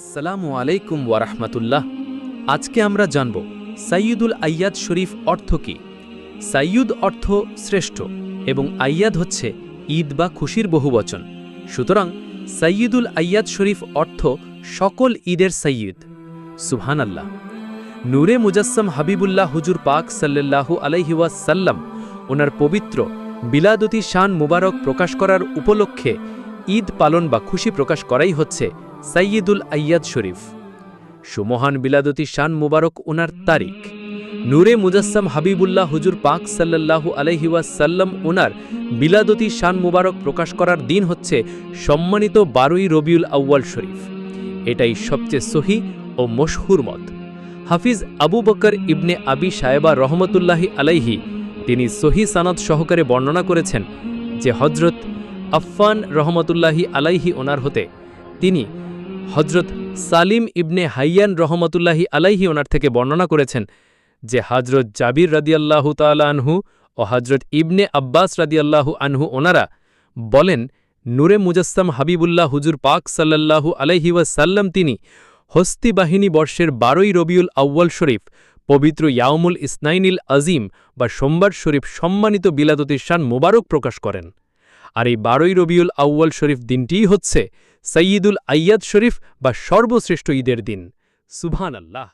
আসসালামু আলাইকুম ওয়ারাহমাতুল্লাহ আজকে আমরা জানব সাইয়দুল আইয়াদ শরীফ অর্থ কি? সাইয়ুদ অর্থ শ্রেষ্ঠ এবং আইয়াদ হচ্ছে ঈদ বা খুশির বহুবচন। সুতরাং সাইয়দুল আইয়াদ শরীফ অর্থ সকল ঈদের সৈয়দ সুহান আল্লাহ নূরে মুজাসম হাবিবুল্লাহ হুজুর পাক সাল্লাল্লাহু আলাইহি ওয়াসাল্লাম ওনার পবিত্র বিলাদতি শান মুবারক প্রকাশ করার উপলক্ষে ঈদ পালন বা খুশি প্রকাশ করাই হচ্ছে সাইয়দুল আইয়াদ শরীফ। সুমহান বিলাদতি শান মুবারক ওনার তারিখ। নূরে মুজাসম হাবিবুল্লাহ হুজুর পাক সাল্লাল্লাহু আলাইহি ওয়াসাল্লাম ওনার বিলাদতি শান মুবারক প্রকাশ করার দিন হচ্ছে সম্মানিত বারোই রবিউল আউয়াল শরীফ। এটাই সবচেয়ে সহি ও মশহুর মত। হাফিজ আবু বকর ইবনে আবি সাহেবা রহমতুল্লাহি আলাইহি তিনি সহি সানাদ সহকারে বর্ণনা করেছেন যে হজরত আফফান রহমতুল্লাহি আলাইহি ওনার হতে তিনি হজরত সালিম ইবনে হাইয়ান রহমতুল্লাহি আলাইহি ওনার থেকে বর্ণনা করেছেন যে হজরত জাবির রাদিয়াল্লাহু তাআলা আনহু ও হজরত ইবনে আব্বাস রাদিয়াল্লাহু আনহু ওনারা বলেন, নূরে মুজাসসাম হাবিবুল্লাহ হুজুর পাক সাল্লাল্লাহু আলাইহি ওয়াসাল্লাম তিনি হস্তি বাহিনী বর্ষের বারোই রবিউল আউ্য়াল শরীফ, পবিত্র ইয়াউমুল ইসনাইনিল আজিম বা সোমবার শরীফ সম্মানিত বিলাদতির শান মোবারক প্রকাশ করেন। আর এই বারোই রবিউল আউ্য়াল শরীফ দিনটিই হচ্ছে সৈয়দুল আয়াদ শরীফ বা সর্বশ্রেষ্ঠ ঈদের দিন। সুবহান আল্লাহ